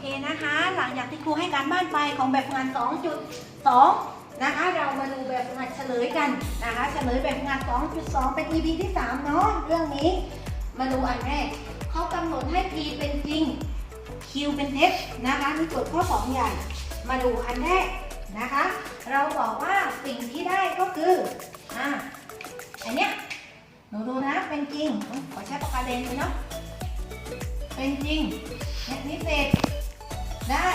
เคนะคะ หลังจากที่ครูให้การบ้านไปของแบบงาน 2.2 นะคะ เรามาดูแบบงานเฉลยกันนะคะ เฉลยแบบงาน 2.2 เป็น EP ที่ 3 เนาะเรื่องนี้ มาดูอันแรกเขากำหนดให้ P เป็นจริง Q เป็นเท็จนะคะนี่โจทย์ข้อ 2 ใหญ่ มาดูอันแรกนะคะ เราบอกว่าสิ่งที่ได้ก็คืออ่าอันเนี้ยหนูดูนะเป็นจริงขอใช้ปากกาแดงเลยเนาะเป็นจริงเนี่ยนิเศษ ได้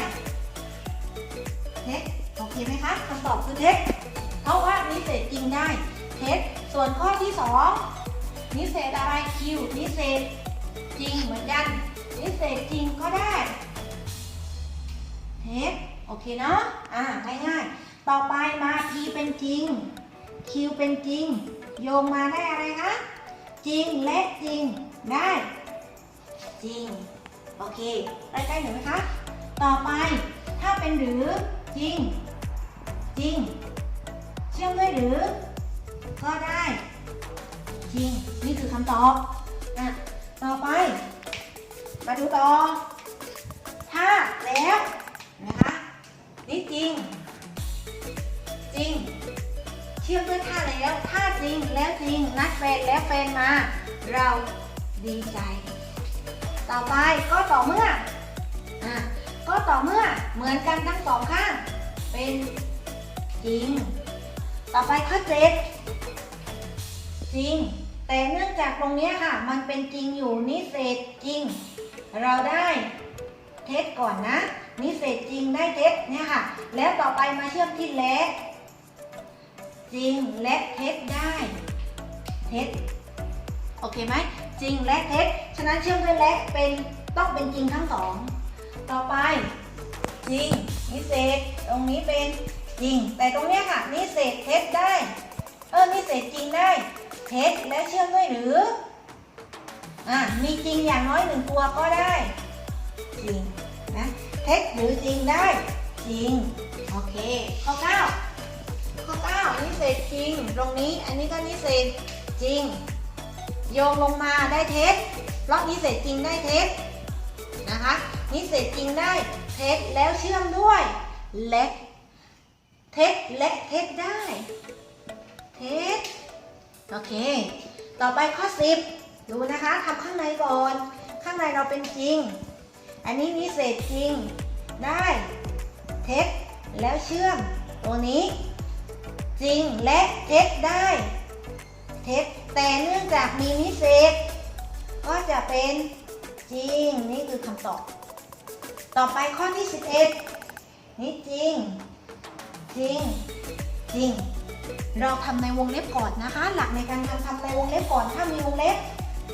เท็จโอเคไหมคะคำตอบคือเท็จเพราะว่านิเศษจริงได้เท็จส่วนข้อที่สองนิเศษอะไรคิวนิเศษจริงเหมือนกัน นิเศษจริงก็ได้เท็จโอเคเนาะอ่าง่ายๆต่อไปมา P เป็นจริง Q เป็นจริง โยงมาได้อะไรคะจริงและจริงได้ จริง โอเคใกล้ๆหนูไหมคะ ต่อไปถ้าเป็นหรือจริง จริง เชื่อมด้วยหรือ ก็ได้ จริง นี่คือคำตอบอะต่อไป มาดูต่อ ถ้าแล้วนะคะนี่จริง จริง เชื่อมด้วยท่าแล้ว ถ้าจริงแล้วจริง นัดแฟนแล้วแฟนมา เราดีใจ ต่อไปก็ต่อเมื่ออะ ก็ต่อเมื่อเหมือนกันทั้งสองข้าง เป็นจริง ต่อไปข้อเจ็ดจริง แต่เนื่องจากตรงนี้ค่ะ มันเป็นจริงอยู่นิเศษจริง เราได้เท็จก่อนนะ นิเศษจริงได้เท็จเนี่ยค่ะ แล้วต่อไปมาเชื่อมที่และจริงและเท็จได้เท็จโอเคไหมจริงและเท็จฉะนั้นเชื่อมด้วยและเป็นต้องเป็นจริงทั้งสอง ต่อไปจริงนิเศษตรงนี้เป็นจริง แต่ตรงเนี้ยค่ะนิเศษเท็จได้ เออนิเศษจริงได้เท็จและเชื่อมด้วยหรืออะมีจริงอย่างน้อยหนึ่งตัวก็ได้ จริงนะเท็จหรือจริงได้ จริง โอเค ข้อเก้าข้อ9นิเศษจริง ตรงนี้อันนี้ก็นิเศษจริง โยงลงมาได้เท็จเพราะนิเศษจริงได้เท็จ นะคะนิเศษจริงได้เท็จแล้วเชื่อมด้วยและเท็จและเท็จได้เท็จโอเค ต่อไปข้อ 10 ดูนะคะทำข้างในก่อน ข้างในเราเป็นจริง อันนี้นิเศษจริงได้เท็จแล้วเชื่อมตัวนี้ จริงและเท็จได้เท็จแต่เนื่องจากมีนิเศษก็จะเป็น จริง นี่คือคำตอบ ต่อไปข้อที่ 11 นี่จริง จริง จริง เราทำในวงเล็บก่อนนะคะ หลักในการทำทำในวงเล็บก่อนถ้ามีวงเล็บ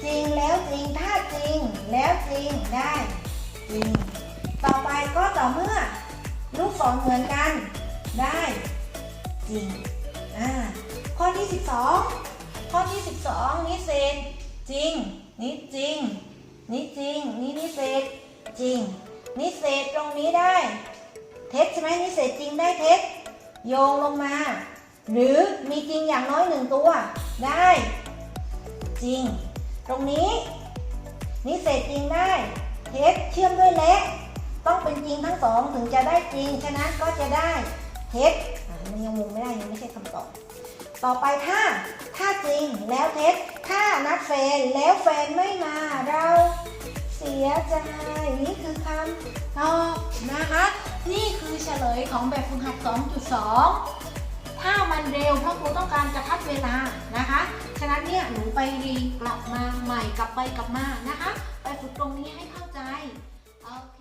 จริงแล้วจริงถ้าจริง แล้วจริงได้ จริง ต่อไปก็ต่อเมื่อ ลูกศรเหมือนกัน ได้ จริงอ่าข้อที่ 12 ข้อที่ 12 นิเศษจริง นิจริง จริง นิเศษตรงนี้ได้ เท็จใช่ไหมนิเศษจริงได้เท็จโยงลงมา หรือมีจริงอย่างน้อยหนึ่งตัว ได้ จริง ตรงนี้ นิเศษจริงได้ เท็จเชื่อมด้วยและต้องเป็นจริงทั้งสองถึงจะได้จริง ฉะนั้นก็จะได้เท็จอะมันยังงงไม่ได้ยังไม่ใช่คำตอบต่อไปถ้า ถ้าจริงแล้วเท็จ ถ้านัดแฟนแล้วแฟนไม่มาเรา สียใจ นี่คือคำตอบนะคะ นี่คือเฉลยของแบบฝึกหัด 2.2 ถ้ามันเร็วเพราะครูต้องการกระทัดเวลานะคะ ฉะนั้นเนี่ยหนูไปรีกลับมาใหม่กลับไปกลับมานะคะ ไปฝึกตรงนี้ให้เข้าใจโอเค